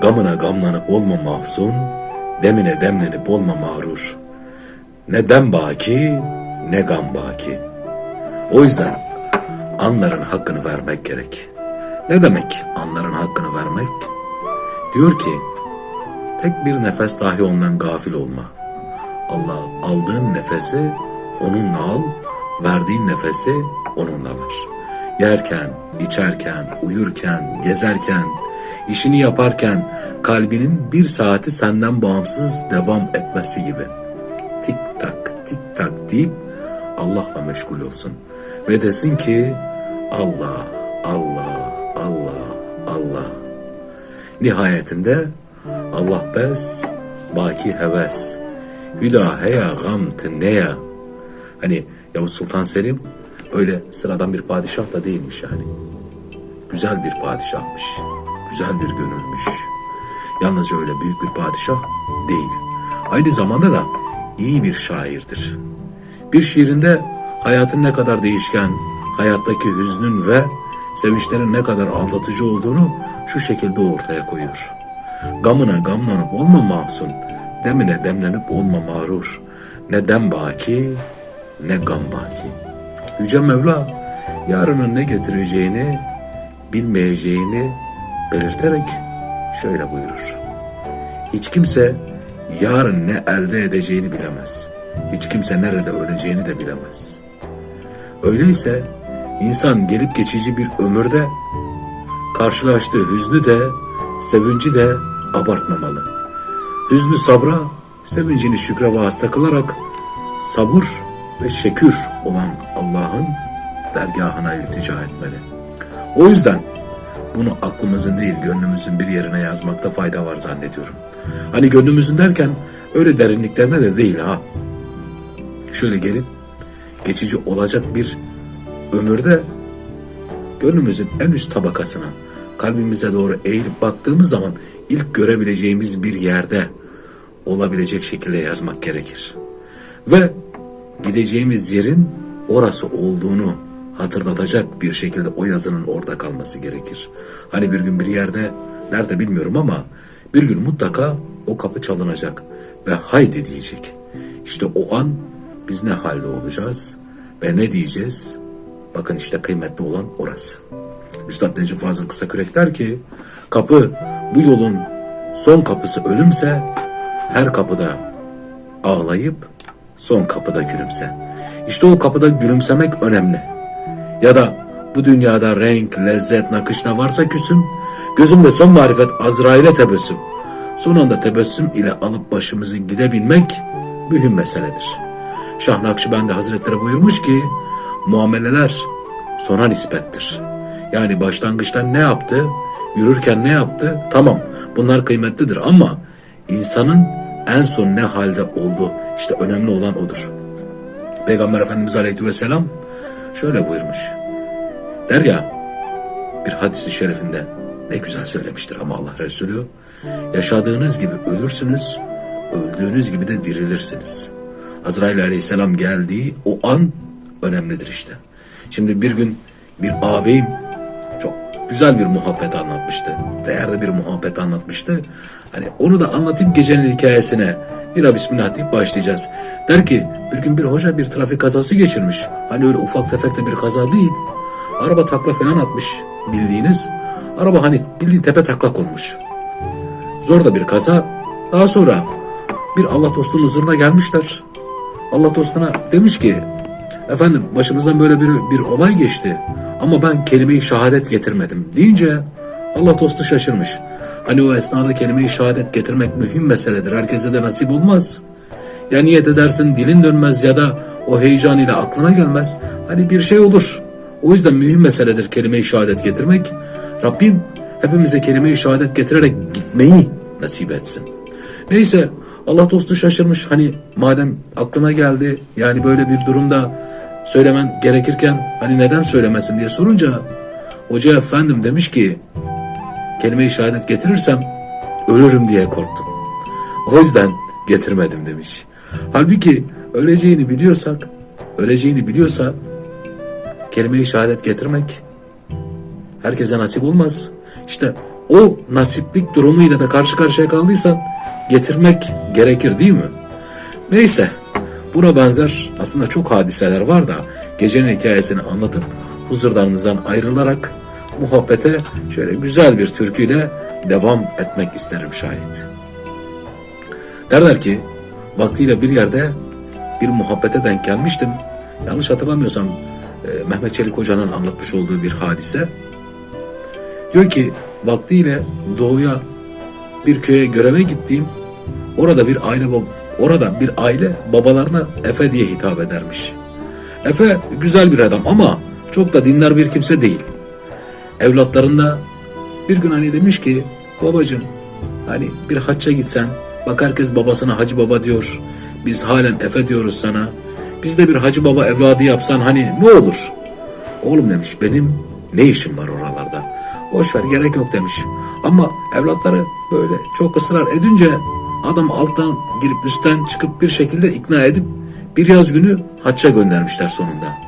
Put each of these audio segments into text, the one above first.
Gamına gamlanıp olma mahzun, demine demlenip olma mağrur. Ne dem baki, ne gam baki. O yüzden anların hakkını vermek gerek. Ne demek anların hakkını vermek? Diyor ki, tek bir nefes dahi ondan gafil olma. Allah aldığın nefesi onunla al, verdiğin nefesi onunla ver. Yerken, içerken, uyurken, gezerken, işini yaparken kalbinin bir saati senden bağımsız devam etmesi gibi. Tik tak, tik tak deyip Allah'la meşgul olsun. Ve desin ki Allah, Allah, Allah, Allah. Nihayetinde Allah bes, baki heves. Hüda heya gam tınneya. Hani Yavuz Sultan Selim öyle sıradan bir padişah da değilmiş yani. Güzel bir padişahmış. Güzel bir gönülmüş. Yalnızca öyle büyük bir padişah değil. Aynı zamanda da iyi bir şairdir. Bir şiirinde hayatın ne kadar değişken, hayattaki hüznün ve sevinçlerin ne kadar aldatıcı olduğunu şu şekilde ortaya koyuyor. Gamına gamlanıp olma mahzun, demine demlenip olma mağrur. Ne dem baki, ne gam baki. Yüce Mevla, yarının ne getireceğini, bilmeyeceğini belirterek şöyle buyurur. Hiç kimse yarın ne elde edeceğini bilemez. Hiç kimse nerede öleceğini de bilemez. Öyleyse insan gelip geçici bir ömürde karşılaştığı hüznü de sevinci de abartmamalı. Hüznü sabra, sevincini şükre vasıta kılarak sabır ve şekür olan Allah'ın dergahına iltica etmeli. O yüzden bunu aklımızın değil gönlümüzün bir yerine yazmakta fayda var zannediyorum. Hani gönlümüzün derken öyle derinliklerine de değil ha. Şöyle gelin geçici olacak bir ömürde gönlümüzün en üst tabakasına kalbimize doğru eğilip baktığımız zaman ilk görebileceğimiz bir yerde olabilecek şekilde yazmak gerekir. Ve gideceğimiz yerin orası olduğunu hatırlatacak bir şekilde o yazının orada kalması gerekir. Hani bir gün bir yerde, nerede bilmiyorum ama bir gün mutlaka o kapı çalınacak ve haydi diyecek. İşte o an biz ne halde olacağız ve ne diyeceğiz? Bakın işte kıymetli olan orası. Üstad Necip Fazıl Kısakürek der ki, kapı bu yolun son kapısı ölümse her kapıda ağlayıp son kapıda gülümse. İşte o kapıda gülümsemek önemli. Ya da bu dünyada renk, lezzet, nakış ne varsa küsüm, gözümde son marifet Azrail'e tebessüm. Son anda tebessüm ile alıp başımızı gidebilmek mühim meseledir. Şah Nakşibendi Hazretleri buyurmuş ki, muameleler sona nispettir. Yani başlangıçta ne yaptı, yürürken ne yaptı, tamam bunlar kıymetlidir ama insanın en son ne halde oldu, işte önemli olan odur. Peygamber Efendimiz Aleyhisselam şöyle buyurmuş. Der ya bir hadisi şerifinde ne güzel söylemiştir ama Allah Resulü yaşadığınız gibi ölürsünüz, öldüğünüz gibi de dirilirsiniz. Azrail Aleyhisselam geldiği o an önemlidir işte. Şimdi bir gün bir ağabeyim çok güzel bir muhabbet anlatmıştı. Değerli bir muhabbet anlatmıştı. Hani onu da anlatayım gecenin hikayesine. Bir bismillah deyip başlayacağız. Der ki bir gün bir hoca bir trafik kazası geçirmiş. Hani öyle ufak tefek de bir kaza değil. Araba takla falan atmış bildiğiniz. Araba hani bildiğin tepe taklak olmuş. Zor da bir kaza. Daha sonra bir Allah dostunun huzuruna gelmişler. Allah dostuna demiş ki efendim başımızdan böyle bir, bir olay geçti ama ben kelime-i şehadet getirmedim deyince Allah dostu şaşırmış. Hani o esnada kelime-i şehadet getirmek mühim meseledir. Herkese de nasip olmaz. Ya niyet edersin dilin dönmez ya da o heyecan ile aklına gelmez. Hani bir şey olur. O yüzden mühim meseledir kelime-i şehadet getirmek. Rabbim hepimize kelime-i şehadet getirerek gitmeyi nasip etsin. Neyse Allah dostu şaşırmış. Hani madem aklına geldi yani böyle bir durumda söylemen gerekirken hani neden söylemesin diye sorunca hoca efendim demiş ki kelime-i şehadet getirirsem ölürüm diye korktum. O yüzden getirmedim demiş. Halbuki öleceğini biliyorsak, öleceğini biliyorsa kelime-i şehadet getirmek herkese nasip olmaz. İşte o nasiplik durumuyla da karşı karşıya kaldıysan getirmek gerekir değil mi? Neyse buna benzer aslında çok hadiseler var da gecenin hikayesini anlatıp huzurlarınızdan ayrılarak muhabbete şöyle güzel bir türküyle devam etmek isterim şayet. Derler ki vaktiyle bir yerde bir muhabbete denk gelmiştim. Yanlış hatırlamıyorsam e, Mehmet Çelik Hoca'nın anlatmış olduğu bir hadise. Diyor ki vaktiyle doğuya bir köye göreve gittiğim orada bir aile orada bir aile babalarına Efe diye hitap edermiş. Efe güzel bir adam ama çok da dindar bir kimse değil. Evlatlarında bir gün hani demiş ki babacım hani bir hacca gitsen bak herkes babasına hacı baba diyor. Biz halen Efe diyoruz sana. Biz de bir hacı baba evladı yapsan hani ne olur? Oğlum demiş benim ne işim var oralarda? Boş ver gerek yok demiş. Ama evlatları böyle çok ısrar edince adam alttan girip üstten çıkıp bir şekilde ikna edip bir yaz günü hacca göndermişler sonunda.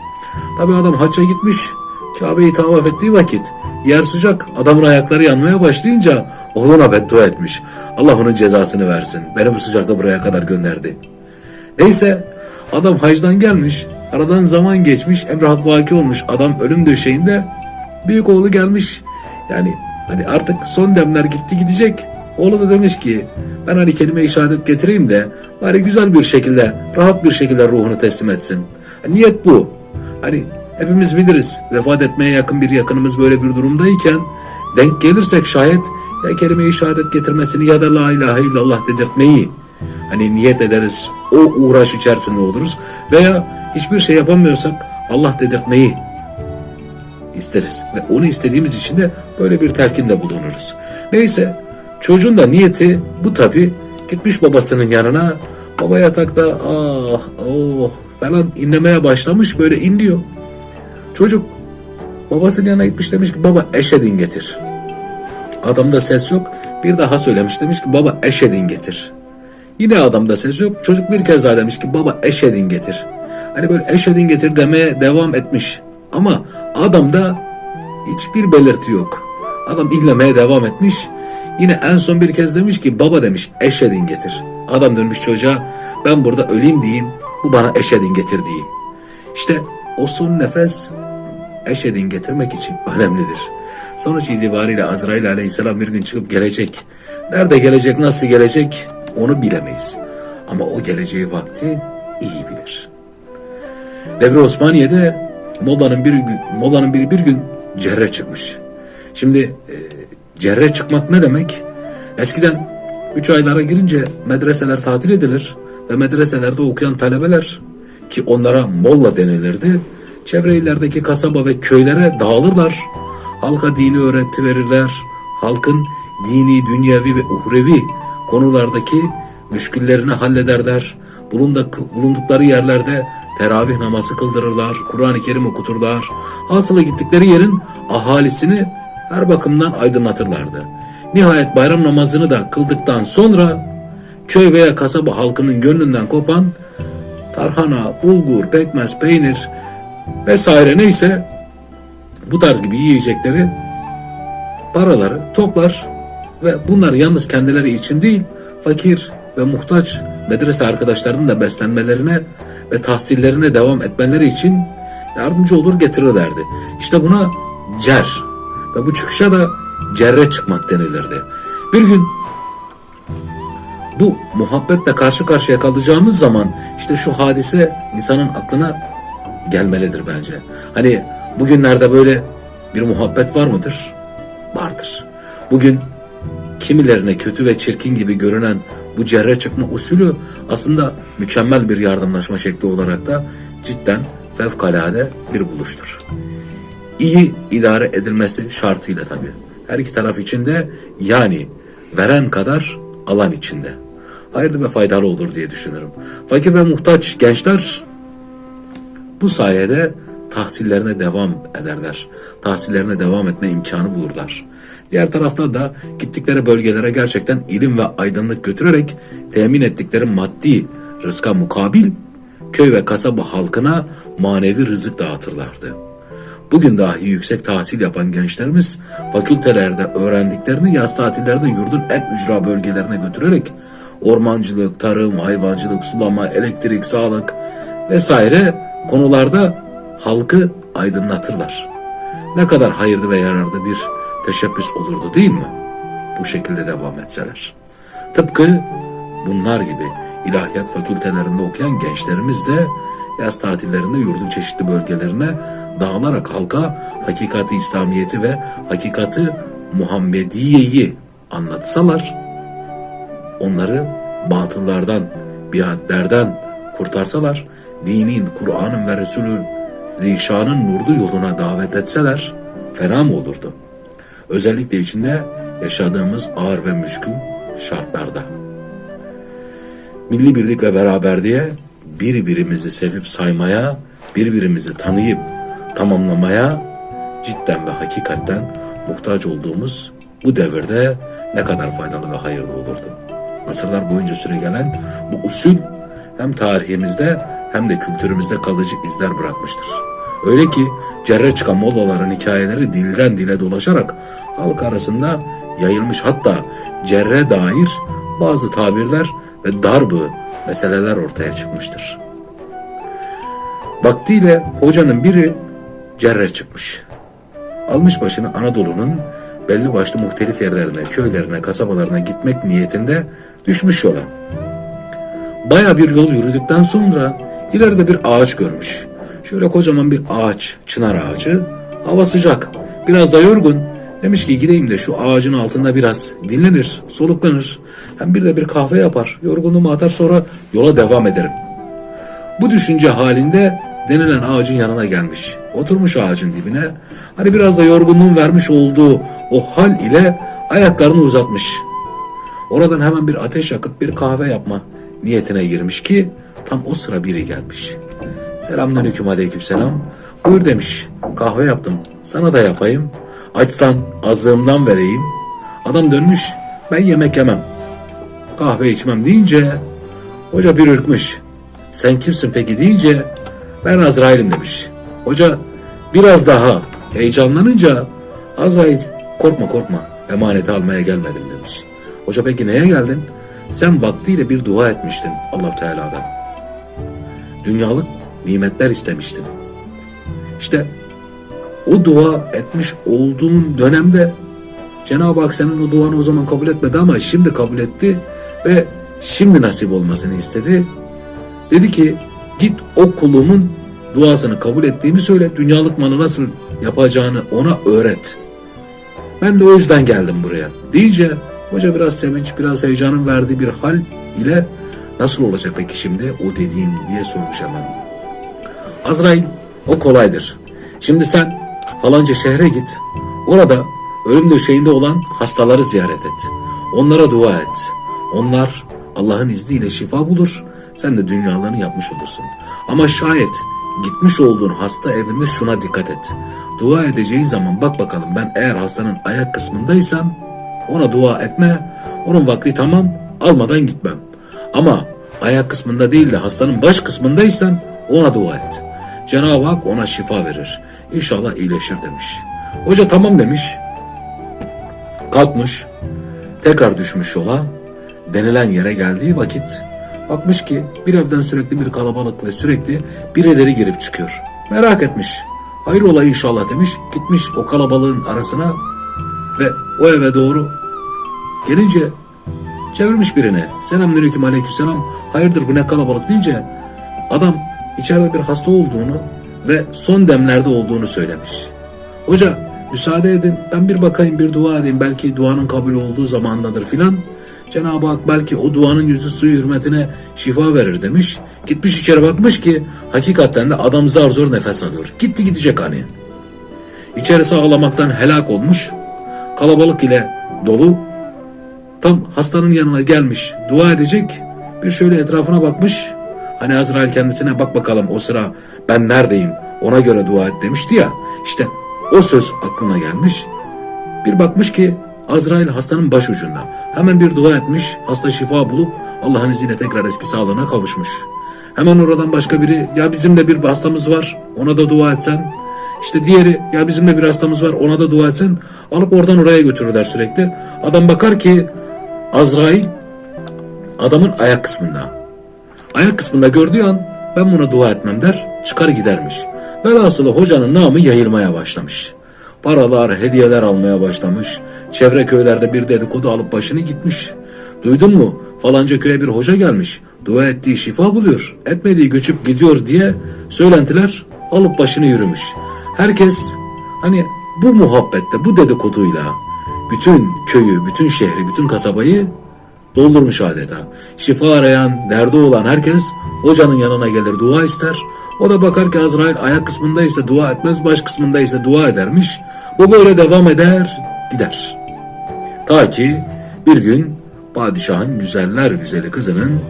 Tabi adam hacca gitmiş. Kabe'yi tavaf ettiği vakit yer sıcak adamın ayakları yanmaya başlayınca oğluna beddua etmiş. Allah onun cezasını versin. Beni bu sıcakta buraya kadar gönderdi. Neyse adam hacdan gelmiş. Aradan zaman geçmiş. Emre hak vaki olmuş. Adam ölüm döşeğinde. Büyük oğlu gelmiş. Yani hani artık son demler gitti gidecek. Oğlu da demiş ki ben hani kelime-i şehadet getireyim de bari güzel bir şekilde rahat bir şekilde ruhunu teslim etsin. Niyet bu. Hani hepimiz biliriz vefat etmeye yakın bir yakınımız böyle bir durumdayken denk gelirsek şayet ya kelime-i şehadet getirmesini ya da la ilahe illallah dedirtmeyi hani niyet ederiz o uğraş içerisinde oluruz veya hiçbir şey yapamıyorsak Allah dedirtmeyi isteriz ve onu istediğimiz için de böyle bir telkinde bulunuruz. Neyse çocuğun da niyeti bu tabi gitmiş babasının yanına baba yatakta ah oh falan inlemeye başlamış böyle inliyor. Çocuk babasının yanına gitmiş demiş ki baba eşedin getir. Adamda ses yok bir daha söylemiş demiş ki baba eşedin getir. Yine adamda ses yok çocuk bir kez daha demiş ki baba eşedin getir. Hani böyle eşedin getir demeye devam etmiş. Ama adamda hiçbir belirti yok. Adam inlemeye devam etmiş. Yine en son bir kez demiş ki baba demiş eşedin getir. Adam dönmüş çocuğa ben burada öleyim diyeyim bu bana eşedin getir diyeyim. İşte o son nefes eşedin getirmek için önemlidir. Sonuç itibariyle Azrail aleyhisselam bir gün çıkıp gelecek. Nerede gelecek, nasıl gelecek onu bilemeyiz. Ama o geleceği vakti iyi bilir. Devre Osmaniye'de Molla'nın bir gün, Molla'nın biri bir gün cerre çıkmış. Şimdi e, cerre çıkmak ne demek? Eskiden üç aylara girince medreseler tatil edilir ve medreselerde okuyan talebeler ki onlara molla denilirdi. Çevre illerdeki kasaba ve köylere dağılırlar. Halka dini öğreti verirler. Halkın dini, dünyevi ve uhrevi konulardaki müşküllerini hallederler. Bulunduk, bulundukları yerlerde teravih namazı kıldırırlar, Kur'an-ı Kerim okuturlar. Hasılı gittikleri yerin ahalisini her bakımdan aydınlatırlardı. Nihayet bayram namazını da kıldıktan sonra köy veya kasaba halkının gönlünden kopan tarhana, bulgur, pekmez, peynir vesaire neyse bu tarz gibi yiyecekleri paraları toplar ve bunlar yalnız kendileri için değil fakir ve muhtaç medrese arkadaşlarının da beslenmelerine ve tahsillerine devam etmeleri için yardımcı olur getirirlerdi. İşte buna cer ve bu çıkışa da cerre çıkmak denilirdi. Bir gün bu muhabbetle karşı karşıya kalacağımız zaman işte şu hadise insanın aklına gelmelidir bence. Hani bugünlerde böyle bir muhabbet var mıdır? Vardır. Bugün kimilerine kötü ve çirkin gibi görünen bu cerre çıkma usulü aslında mükemmel bir yardımlaşma şekli olarak da cidden fevkalade bir buluştur. İyi idare edilmesi şartıyla tabii. Her iki taraf için de yani veren kadar alan içinde. Hayırlı ve faydalı olur diye düşünüyorum. Fakir ve muhtaç gençler bu sayede tahsillerine devam ederler. Tahsillerine devam etme imkanı bulurlar. Diğer tarafta da gittikleri bölgelere gerçekten ilim ve aydınlık götürerek temin ettikleri maddi rızka mukabil köy ve kasaba halkına manevi rızık dağıtırlardı. Bugün dahi yüksek tahsil yapan gençlerimiz fakültelerde öğrendiklerini yaz tatillerde yurdun en ücra bölgelerine götürerek ormancılık, tarım, hayvancılık, sulama, elektrik, sağlık vesaire konularda halkı aydınlatırlar. Ne kadar hayırlı ve yararlı bir teşebbüs olurdu değil mi? Bu şekilde devam etseler. Tıpkı bunlar gibi ilahiyat fakültelerinde okuyan gençlerimiz de yaz tatillerinde yurdun çeşitli bölgelerine dağılarak halka hakikati İslamiyeti ve hakikati Muhammediye'yi anlatsalar, onları batıllardan, biatlerden kurtarsalar, dinin, Kur'an'ın ve Resulü zişanın nurdu yoluna davet etseler fena mı olurdu? Özellikle içinde yaşadığımız ağır ve müşkül şartlarda. Milli birlik ve beraberliğe birbirimizi sevip saymaya, birbirimizi tanıyıp tamamlamaya cidden ve hakikaten muhtaç olduğumuz bu devirde ne kadar faydalı ve hayırlı olurdu. Asırlar boyunca süre gelen bu usul hem tarihimizde hem de kültürümüzde kalıcı izler bırakmıştır. Öyle ki cerre çıkan mollaların hikayeleri dilden dile dolaşarak halk arasında yayılmış hatta cerre dair bazı tabirler ve darbı meseleler ortaya çıkmıştır. Vaktiyle hocanın biri cerre çıkmış. Almış başını Anadolu'nun belli başlı muhtelif yerlerine, köylerine, kasabalarına gitmek niyetinde düşmüş yola. Baya bir yol yürüdükten sonra ileride bir ağaç görmüş. Şöyle kocaman bir ağaç, çınar ağacı. Hava sıcak, biraz da yorgun. Demiş ki gideyim de şu ağacın altında biraz dinlenir, soluklanır. Hem bir de bir kahve yapar, yorgunluğumu atar sonra yola devam ederim. Bu düşünce halinde denilen ağacın yanına gelmiş. Oturmuş ağacın dibine. Hani biraz da yorgunluğun vermiş olduğu o hal ile ayaklarını uzatmış. Oradan hemen bir ateş yakıp bir kahve yapma niyetine girmiş ki tam o sıra biri gelmiş. Selamünaleyküm aleyküm selam. Buyur demiş. Kahve yaptım. Sana da yapayım. Açsan azığımdan vereyim. Adam dönmüş. Ben yemek yemem. Kahve içmem deyince hoca bir ürkmüş. Sen kimsin peki deyince ben Azrail'im demiş. Hoca biraz daha heyecanlanınca Azrail korkma korkma emaneti almaya gelmedim demiş. Hoca peki neye geldin? Sen vaktiyle bir dua etmiştin allah Teala'dan. Dünyalık nimetler istemiştin. İşte o dua etmiş olduğun dönemde Cenab-ı Hak senin o duanı o zaman kabul etmedi ama şimdi kabul etti ve şimdi nasip olmasını istedi. Dedi ki git o kulumun duasını kabul ettiğimi söyle dünyalık malı nasıl yapacağını ona öğret. Ben de o yüzden geldim buraya. Deyince hoca biraz sevinç biraz heyecanın verdiği bir hal ile nasıl olacak peki şimdi o dediğin diye sormuş hemen. Azrail o kolaydır. Şimdi sen falanca şehre git. Orada ölüm döşeğinde olan hastaları ziyaret et. Onlara dua et. Onlar Allah'ın izniyle şifa bulur. Sen de dünyalarını yapmış olursun. Ama şayet gitmiş olduğun hasta evinde şuna dikkat et. Dua edeceğin zaman bak bakalım ben eğer hastanın ayak kısmındaysam ona dua etme. Onun vakti tamam almadan gitmem. Ama ayak kısmında değil de hastanın baş kısmındaysam ona dua et. Cenab-ı Hak ona şifa verir. İnşallah iyileşir demiş. Hoca tamam demiş. Kalkmış. Tekrar düşmüş yola. Denilen yere geldiği vakit bakmış ki bir evden sürekli bir kalabalık ve sürekli birileri girip çıkıyor. Merak etmiş. Hayır ola inşallah demiş. Gitmiş o kalabalığın arasına ve o eve doğru gelince çevirmiş birine. Selamünaleyküm aleykümselam. Hayırdır bu ne kalabalık deyince adam içeride bir hasta olduğunu ve son demlerde olduğunu söylemiş. Hoca müsaade edin ben bir bakayım bir dua edeyim belki duanın kabul olduğu zamandadır filan. Cenab-ı Hak belki o duanın yüzü suyu hürmetine şifa verir demiş. Gitmiş içeri bakmış ki hakikaten de adam zar zor nefes alıyor. Gitti gidecek hani. İçerisi ağlamaktan helak olmuş. Kalabalık ile dolu. Tam hastanın yanına gelmiş dua edecek. Bir şöyle etrafına bakmış. Hani Azrail kendisine bak bakalım o sıra ben neredeyim ona göre dua et demişti ya. İşte o söz aklına gelmiş. Bir bakmış ki Azrail hastanın baş ucunda. Hemen bir dua etmiş. Hasta şifa bulup Allah'ın izniyle tekrar eski sağlığına kavuşmuş. Hemen oradan başka biri ya bizim de bir hastamız var ona da dua etsen. İşte diğeri ya bizim de bir hastamız var ona da dua etsen alıp oradan oraya götürürler sürekli. Adam bakar ki Azrail adamın ayak kısmında. Ayak kısmında gördüğü an ben buna dua etmem der çıkar gidermiş. Velhasılı hocanın namı yayılmaya başlamış. Paralar, hediyeler almaya başlamış. Çevre köylerde bir dedikodu alıp başını gitmiş. Duydun mu? Falanca köye bir hoca gelmiş. Dua ettiği şifa buluyor. Etmediği göçüp gidiyor diye söylentiler alıp başını yürümüş. Herkes hani bu muhabbette, bu dedikoduyla bütün köyü, bütün şehri, bütün kasabayı doldurmuş adeta. Şifa arayan, derdi olan herkes hocanın yanına gelir dua ister. O da bakar ki Azrail ayak kısmındaysa dua etmez, baş kısmındaysa dua edermiş. Bu böyle devam eder, gider. Ta ki bir gün padişahın güzeller güzeli kızının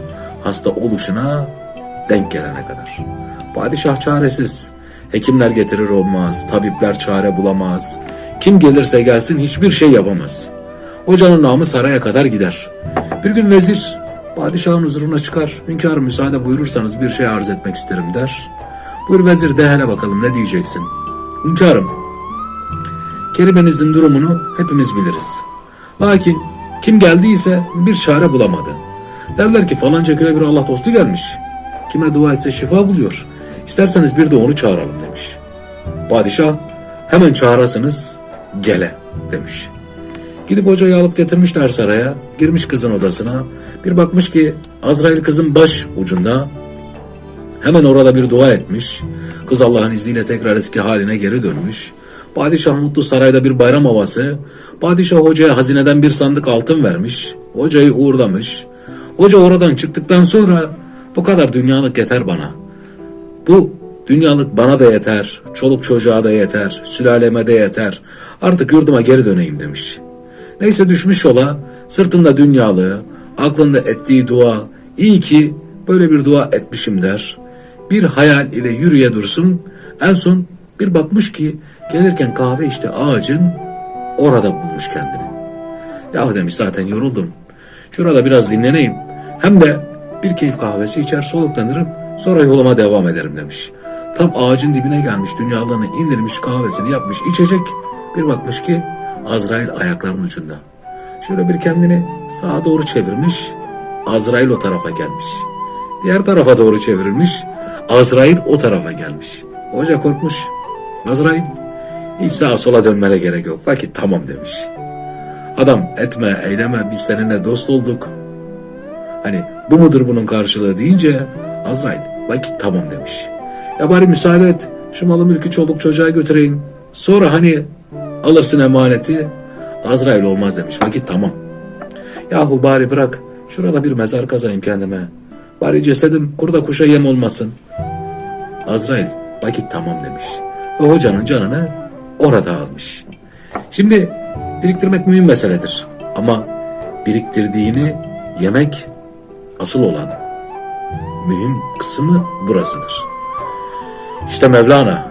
hasta oluşuna denk gelene kadar. Padişah çaresiz. Hekimler getirir olmaz, tabipler çare bulamaz. Kim gelirse gelsin hiçbir şey yapamaz. Hocanın namı saraya kadar gider. Bir gün vezir padişahın huzuruna çıkar. Hünkârım müsaade buyurursanız bir şey arz etmek isterim der. Buyur vezir de hele bakalım ne diyeceksin. Hünkârım Kerimenizin durumunu hepimiz biliriz. Lakin kim geldiyse bir çare bulamadı. Derler ki falanca köye bir Allah dostu gelmiş. Kime dua etse şifa buluyor. İsterseniz bir de onu çağıralım demiş. Padişah hemen çağırasınız gele demiş. Gidip hocayı alıp getirmişler saraya. Girmiş kızın odasına. Bir bakmış ki Azrail kızın baş ucunda. Hemen orada bir dua etmiş. Kız Allah'ın izniyle tekrar eski haline geri dönmüş. Padişah mutlu sarayda bir bayram havası. Padişah hocaya hazineden bir sandık altın vermiş. Hocayı uğurlamış. Hoca oradan çıktıktan sonra bu kadar dünyalık yeter bana. Bu dünyalık bana da yeter, çoluk çocuğa da yeter, sülaleme de yeter. Artık yurduma geri döneyim demiş. Neyse düşmüş yola, sırtında dünyalığı, aklında ettiği dua, iyi ki böyle bir dua etmişim der. Bir hayal ile yürüye dursun, en son bir bakmış ki gelirken kahve işte ağacın orada bulmuş kendini. Yahu demiş zaten yoruldum. Şurada biraz dinleneyim. Hem de bir keyif kahvesi içer soluklanırım sonra yoluma devam ederim demiş. Tam ağacın dibine gelmiş dünyalığını indirmiş kahvesini yapmış içecek. Bir bakmış ki Azrail ayaklarının ucunda. Şöyle bir kendini sağa doğru çevirmiş. Azrail o tarafa gelmiş. Diğer tarafa doğru çevirmiş. Azrail o tarafa gelmiş. Hoca korkmuş. Azrail hiç sağa sola dönmene gerek yok. Vakit tamam demiş. Adam etme eyleme biz seninle dost olduk. Hani bu mudur bunun karşılığı deyince Azrail vakit tamam demiş. Ya bari müsaade et şu malı mülkü çoluk çocuğa götüreyim. Sonra hani alırsın emaneti. Azrail olmaz demiş vakit tamam. Yahu bari bırak şurada bir mezar kazayım kendime. Bari cesedim kurda kuşa yem olmasın. Azrail vakit tamam demiş. Ve hocanın canını orada almış. Şimdi biriktirmek mühim meseledir. Ama biriktirdiğini yemek asıl olan mühim kısmı burasıdır. İşte Mevlana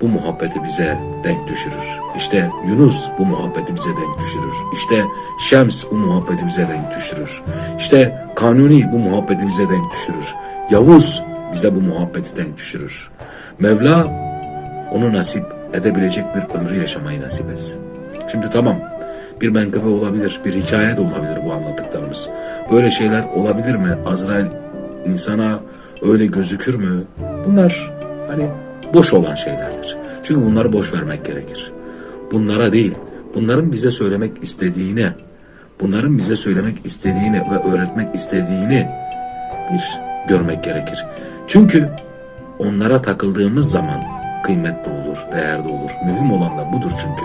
bu muhabbeti bize denk düşürür. İşte Yunus bu muhabbeti bize denk düşürür. İşte Şems bu muhabbeti bize denk düşürür. İşte Kanuni bu muhabbeti bize denk düşürür. Yavuz bize bu muhabbeti denk düşürür. Mevla onu nasip edebilecek bir ömrü yaşamayı nasip etsin. Şimdi tamam bir menkıbe olabilir, bir hikaye de olabilir bu anlattıklarımız. Böyle şeyler olabilir mi? Azrail insana öyle gözükür mü? Bunlar hani boş olan şeylerdir. Çünkü bunları boş vermek gerekir. Bunlara değil, bunların bize söylemek istediğini, bunların bize söylemek istediğini ve öğretmek istediğini bir görmek gerekir. Çünkü onlara takıldığımız zaman kıymetli olur, değerli olur. Mühim olan da budur çünkü.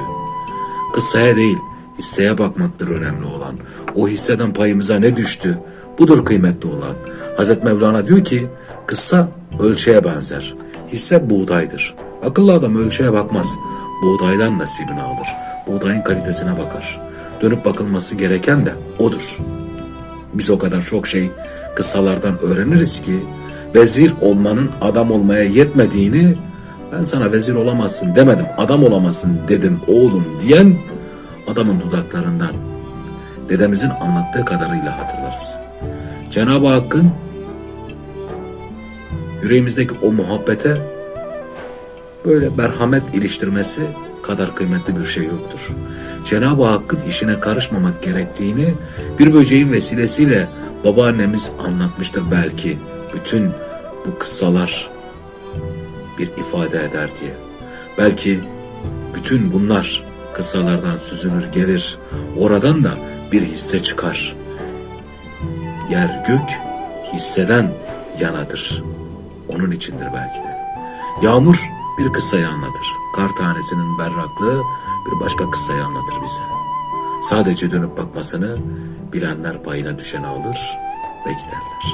Kıssaya değil, hisseye bakmaktır önemli olan. O hisseden payımıza ne düştü? Budur kıymetli olan. Hazreti Mevlana diyor ki, kıssa ölçeğe benzer. Hisse buğdaydır. Akıllı adam ölçeğe bakmaz. Buğdaydan nasibini alır. Buğdayın kalitesine bakar. Dönüp bakılması gereken de odur. Biz o kadar çok şey kıssalardan öğreniriz ki vezir olmanın adam olmaya yetmediğini ben sana vezir olamazsın demedim adam olamazsın dedim oğlum diyen adamın dudaklarından dedemizin anlattığı kadarıyla hatırlarız. Cenab-ı Hakk'ın yüreğimizdeki o muhabbete böyle merhamet iliştirmesi kadar kıymetli bir şey yoktur. Cenab-ı Hakk'ın işine karışmamak gerektiğini bir böceğin vesilesiyle babaannemiz anlatmıştır belki. Bütün bu kıssalar bir ifade eder diye. Belki bütün bunlar kıssalardan süzülür gelir. Oradan da bir hisse çıkar. Yer gök hisseden yanadır. Onun içindir belki de. Yağmur bir kıssayı anlatır. Kar tanesinin berraklığı bir başka kıssayı anlatır bize. Sadece dönüp bakmasını bilenler payına düşeni alır ve giderler.